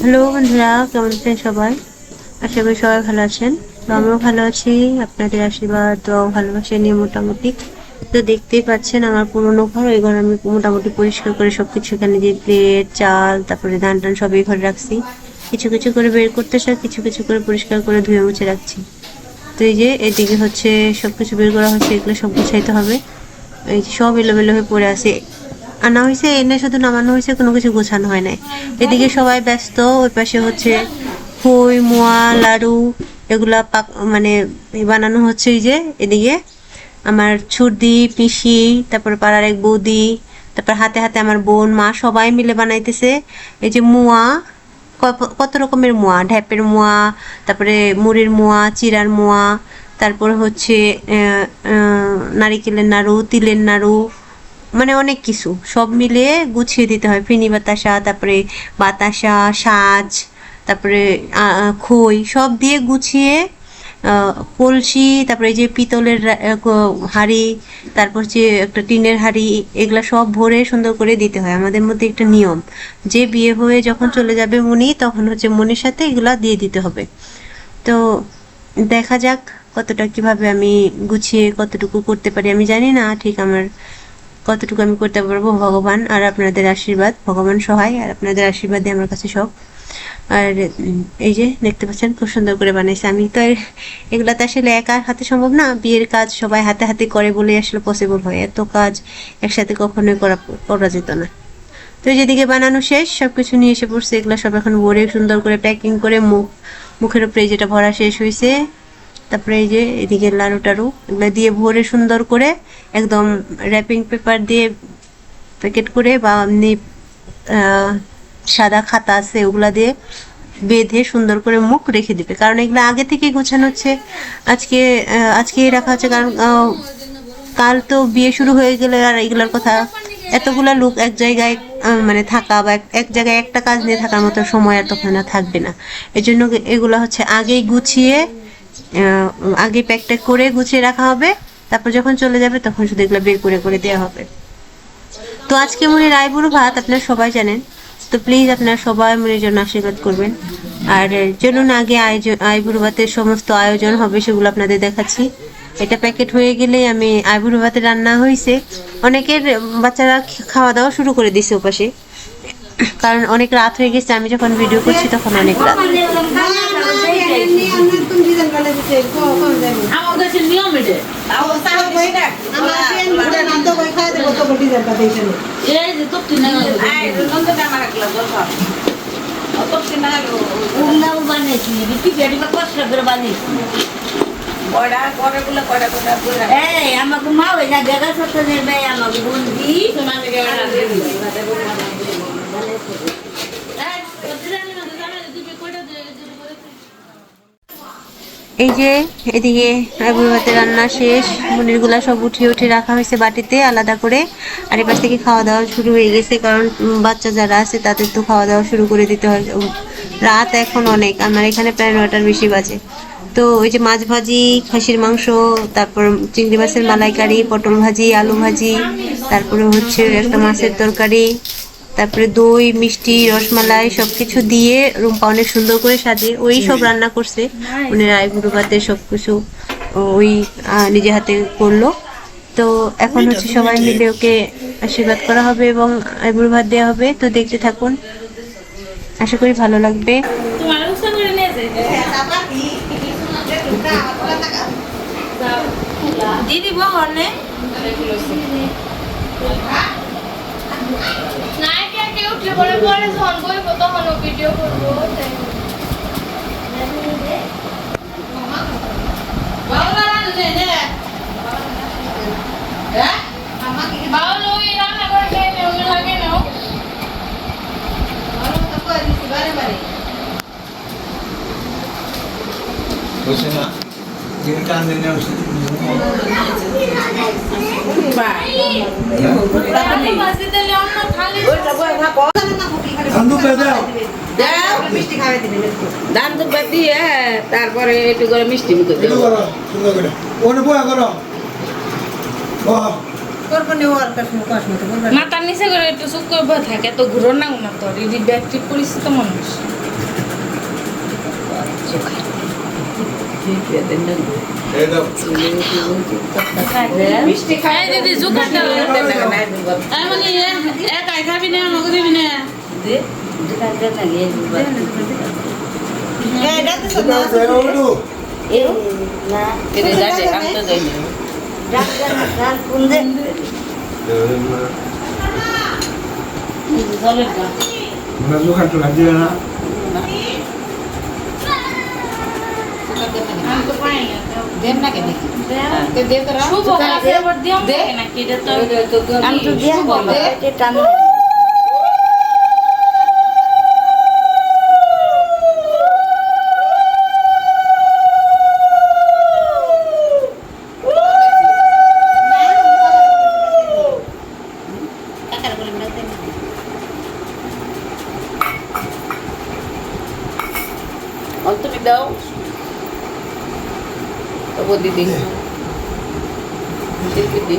Hello বন্ধুরা, কেমন আছেন সবাই? আশা করি সবাই ভালো আছেন। আমিও ভালো আছি, আপনাদের আশীর্বাদ দোয়া ভালোবাসা নিয়ে মোটামুটি। তো দেখতেই পাচ্ছেন, আমার পুরোনো ঘর, ওই ঘর আমি মোটামুটি পরিষ্কার করে সবকিছু এখানে যে প্লেট চাল, তারপরে ধান টান সব এই ঘরে রাখছি। কিছু কিছু করে বের করতে আর কিছু কিছু করে পরিষ্কার করে ধুয়ে মুছে রাখছি। তো এই যে, এদিকে হচ্ছে সবকিছু বের করা হচ্ছে, এগুলো সব গুছাইতে হবে। এই সব এলোমেলো হয়ে পড়ে আছে। আনা হয়েছে এনে শুধু নামানো হয়েছে কোনো কিছু গোছানো হয় নাই। এদিকে সবাই ব্যস্ত, ওই পাশে হচ্ছে খই, মোয়া, লাড়ু, এগুলা পাক মানে বানানো হচ্ছে এই যে, এদিকে আমার ছুরদি পিসি, তারপর পাড়ার এক বৌদি, তারপর হাতে হাতে আমার বোন, মা, সবাই মিলে বানাইতেছে। এই যে মোয়া, কত- রকমের মোয়া? ঢ্যাপের মোয়া, তারপরে মুড়ির মোয়া, চিরার মোয়া, তারপর হচ্ছে নারিকেলের নাড়ু, তিলের নাড়ু মানে অনেক কিছু। সব মিলিয়ে গুছিয়ে দিতে হয়। ফিনি বাতাসা, তারপরে বাতাসা, সাজ, তারপরে খই, সব দিয়ে গুছিয়ে কলসি, তারপরে যে পিতলের হাঁড়ি, তারপর যে একটা টিনের হাঁড়ি, এগুলা সব ভরে সুন্দর করে দিতে হয়। আমাদের মধ্যে একটা নিয়ম। যে বিয়ে হয়ে যখন চলে যাবে মনি, তখন হচ্ছে মনির সাথে এগুলা দিয়ে দিতে হবে। তো দেখা যাক কতটা কীভাবে আমি গুছিয়ে কতটুকু করতে পারি। আমি জানি না ঠিক আমার কতটুকু আমি করতে পারব, ভগবান আর আপনাদের আশীর্বাদ। ভগবান সহায় আর আপনাদের আশীর্বাদই আমার কাছে সব। আর এই যে দেখতে পাচ্ছেন, খুব সুন্দর করে বানাইছে। আমি তো এগুলা তো আসলে একা হাতে সম্ভব না। বিয়ের কাজ সবাই হাতে হাতে করে বলে আসলে পসিবল হয়। এত কাজ একসাথে কখনোই করা করা যেত না। তো যেদিকে বানানো শেষ, সবকিছু নিয়ে এসে পড়ছে। এগুলো সব এখন ভরে সুন্দর করে প্যাকিং করে মুখ, মুখের উপরে যেটা ভরা শেষ হয়েছে তারপরে এই যে এদিকে লাড়ু টাড়ু এগুলো দিয়ে ভরে সুন্দর করে একদম র্যাপিং পেপার দিয়ে প্যাকেট করে বা এমনি সাদা খাতা আছে ওগুলা দিয়ে বেঁধে সুন্দর করে মুখ রেখে দিবে। কারণ এগুলো আগে থেকে গোছানো হচ্ছে। আজকে আজকে রাখা হচ্ছে কারণ কাল তো বিয়ে শুরু হয়ে গেলে আর এগুলোর কথা এতগুলা লোক এক জায়গায় মানে থাকা বা এক- জায়গায় একটা কাজ নিয়ে থাকার মতো সময় আর তখন থাকবে না। এই জন্য এগুলো হচ্ছে আগেই গুছিয়ে আগে প্যাকটা করে গুছিয়ে রাখা হবে, তারপর যখন চলে যাবে তখন শুধু এগুলো বের করে করে দেওয়া হবে। তো আজকে মনে রায়বুড়ো ভাত আপনারা সবাই জানেন, তো প্লিজ আপনারা সবাই মনের জন্য আশীর্বাদ করবেন। আর চলুন আগে আয়োজন আইবুড়ো ভাতের সমস্ত আয়োজন হবে সেগুলো আপনাদের দেখাচ্ছি। এটা প্যাকেট হয়ে গেলেই আমি আইবুড়ো ভাতে রান্না হয়েছে অনেকের বাচ্চারা খাওয়া দাওয়া শুরু করে দিছে ওপাশে। কারণ অনেক রাত হয়ে গেছে, আমি যখন ভিডিও করছি তখন অনেক রাত। আমার কাছে নিয়ম এটা। এই যে তো তিন উল্লাও বানিয়েছি বিটি বেড়ি কষ্ট করে বানিয়েছি? এই আমাকে মা ওই না জায়গা সত্য নেবে আমাকে বন্দি এই যে, এদিকে আইবুড়ো ভাতের রান্না শেষ। মুনিরগুলা সব উঠিয়ে উঠে রাখা হয়েছে বাটিতে আলাদা করে। আর এপাশ থেকে খাওয়া দাওয়া শুরু হয়ে গেছে, কারণ বাচ্চা যারা আছে তাদের তো খাওয়া দাওয়া শুরু করে দিতে হয়। রাত এখন অনেক, আমার এখানে প্রায় নয়টার বেশি বাজে। তো ওই যে মাছ ভাজি, খাসির মাংস, তারপর চিংড়ি মাছের মালাইকারি, পটল ভাজি, আলু ভাজি, তারপরে হচ্ছে একটা মাছের তরকারি। তারপরে দই মিষ্টি রসমালাই সবকিছু দিয়ে রুম্পা অনেক সুন্দর করে সাজিয়ে ওই সব রান্না করছে। উনি রায়গুরু ভাতে সবকিছু ওই নিজে হাতে করল। তো এখন হচ্ছে সবাই মিলে ওকে আশীর্বাদ করা হবে এবং আইবুড়ো ভাত দেওয়া হবে। তো দেখতে থাকুন। আশা করি ভালো লাগবে। দিদি বহনে উঠলে পরে পরে যখন বইবো তখন ভিডিও করব। নাও। বসে না। যেটা টান দিলে রান্না বাসি দিলে অন্য খালি বন্ধু পেদাও দান তো দিয়ে তারপরে একটু করে মিষ্টি মুখে দেবো। ওনে বয়া করো। মাথার নিচে একটু চুপ থাকে ঘুরো না না তোর এই পরিচিত মানুষ মিষ্টি খাই দিদি একাই খাবি না আমাকে দিবি না। এই ডাকতেছ না কেটে যাবে আমি তো যাই জলের গা আমি তো পাই না দেন না কেন দে তোরা শুভ কাছে আবার দিও নাকি এটা তো আমি তো দিয়া বলব তুমি দাও তবু দিদি দিদি দিদি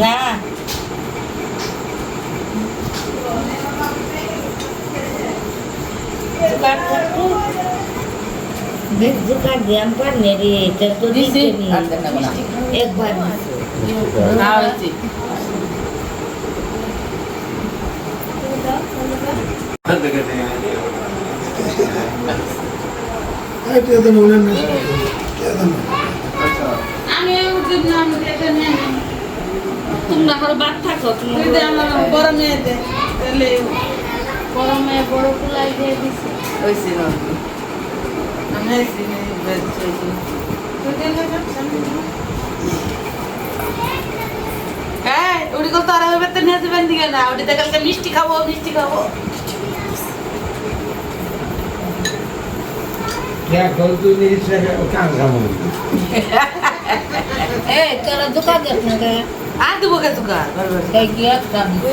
Nah. Suka kuku. Suka diampan dari tertutup ini. Ek eh, baru. তোমরা করে বাদ থাকো তুমি তুই দে আমার বড় মেয়ে বড় কুলাই দিয়ে দিছি। আমি হ্যাঁ ওটি তো তো নিয়ে যাবেন দিকে না? ওটি কালকে মিষ্টি খাব মিষ্টি খাব। ए तेरा दुकान देखने का আর দেবো কে তুকার বরাবর कहीं किया काम की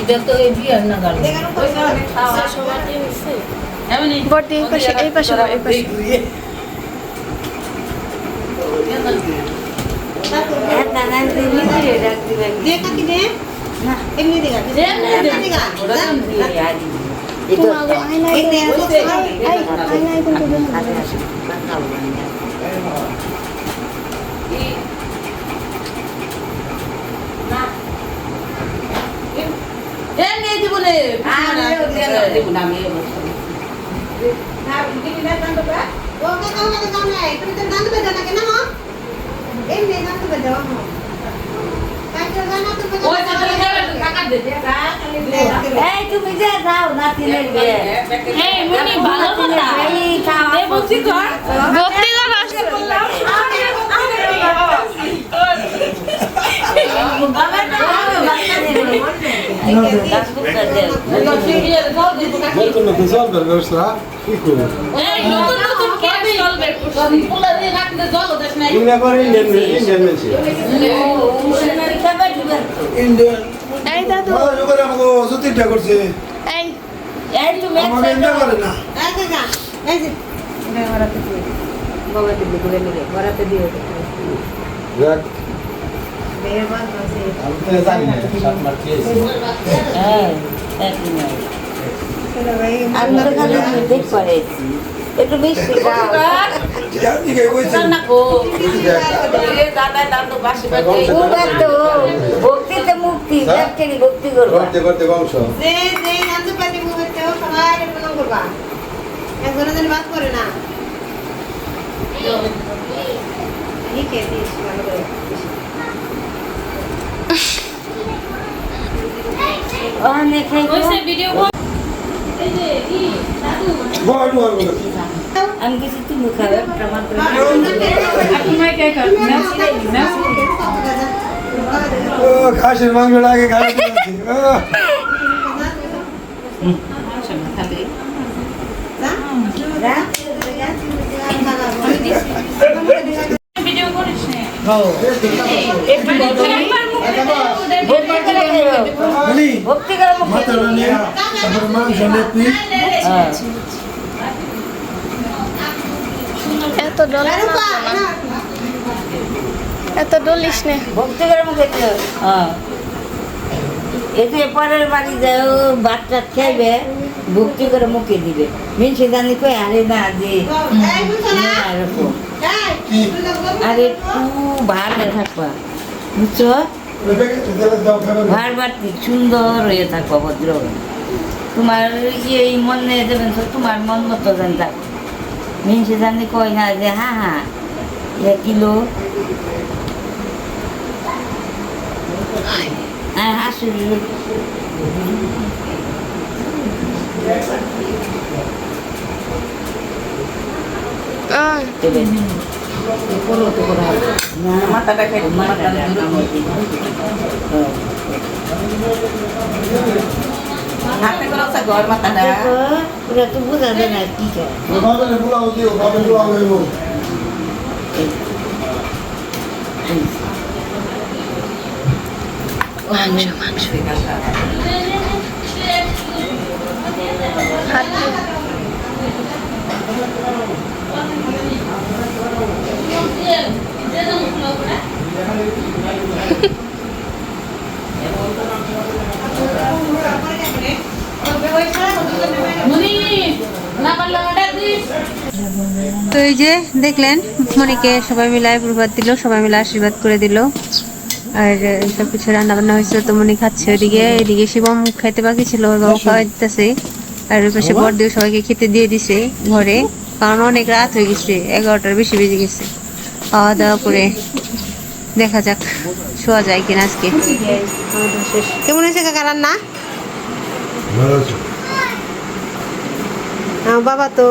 इधर तो ये भी है ना गाड़ी এমনি বর্দি, এই পাশে, এই পাশে, এই পাশে। एक नाना से नहीं दे रखती है দে কাকি দে না এমনি দে কাকি দে, দে, দে। এমনি গা তোমাকে আয়নায় এই নে কিন্তু- এই তুমি যে যাও নাতিনের বিয়ে এই মুনি ভালো কথা এই বুঝি কর ভক্তি কর আসতে বললাম ইন্ডিয়ান ইন্ডিয়ান এই দাদু। করে আমাকে সুতিটা করছে। এই। এই তুমি আমাকে ইন্ডিয়া করে না। এই গা এই যে। এটা দিয়ে বগাতে দিয়ে ঘুরে নিবে বরাতে দিয়ে দেখ। আমি তো জানি না সাত হ্যাঁ খালি একটু মিষ্টি ভক্তিতে মুক্তি ভক্তি করব একজনের বাদ করে না ঠিক আছে ভালো করে অনেক ভিডিও এই যে কি দাদু বড় বড় বড় আমি কিছু তুমি খাবে প্রমাণ করে ও খাসির মাংস লাগে খাই দিয়েছি ভিডিও করিস না বলি এত এত ডলিস ভক্তি করে মুখে পরের বাড়ি যাও বাচ্চা খাইবে ভক্তি করে মুখে দিবে মিনসে জানি কই আরে না যে আর একটু ভালো থাকবা বুঝছ বাড়তি সুন্দর হয়ে থাকবা ভদ্র তোমার ইয়ে এই মনে দেবেন তো তোমার মন মতো যেন থাক। মিনসে জানি কই না যে হ্যাঁ হ্যাঁ এ কিলো। হ্যাঁ আসলে আহ, দেবেন না মাথাটা খাই মাথাটা হাতে করে আছে ঘর মাথাটা ওরা তো বোঝা যায় না কি খায় বাবা বুলাও দিও বাবা বুলাও হইব হাত দে। মুনি না পারলে অর্ডার দিস তো এই যে দেখলেন মনিকে সবাই মিলে আশীর্বাদ দিল সবাই মিলে আশীর্বাদ করে দিল। আর সব কিছু রান্না বান্না হয়েছিল তো মনি খাচ্ছে ওইদিকে। এদিকে শিবম খাইতে বাকি ছিল ওর বাবা খাওয়া দিতেছে আর ওই পাশে বর দিয়ে সবাইকে খেতে দিয়ে দিছে ঘরে। কারণ অনেক রাত হয়ে গেছে এগারোটার বেশি বেজে গেছে। খাওয়া দাওয়া করে। দেখা যাক শোয়া যায় কিনা আজকে। কেমন হয়েছে কাকা রান্না? বাবা তো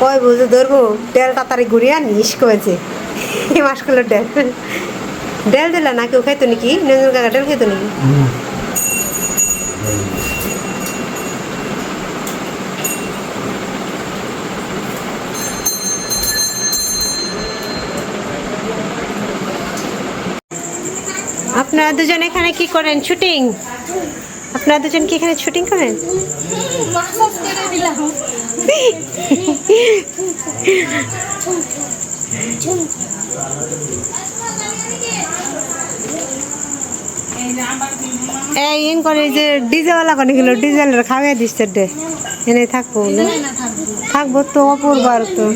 কয় বুঝে ধরবো ডেল তাড়াতাড়ি ঘুরিয়ে নিস করেছে। এই মাসগুলো ডেল ডেল দিলা না কেউ খাইতো নাকি? নজর কাকা ডেল খাইতো নাকি? আপনারা দুজন এখানে কি করেন? শুটিং? আপনারা দুজন কি এখানে শুটিং করেন? এই, ইন করে যে ডিজেওয়ালা কোনে গেল ডিজেলের খাওয়াই দিচ্ছে ডে এনে থাকব? থাকব তো, অপূর্ব আর তো।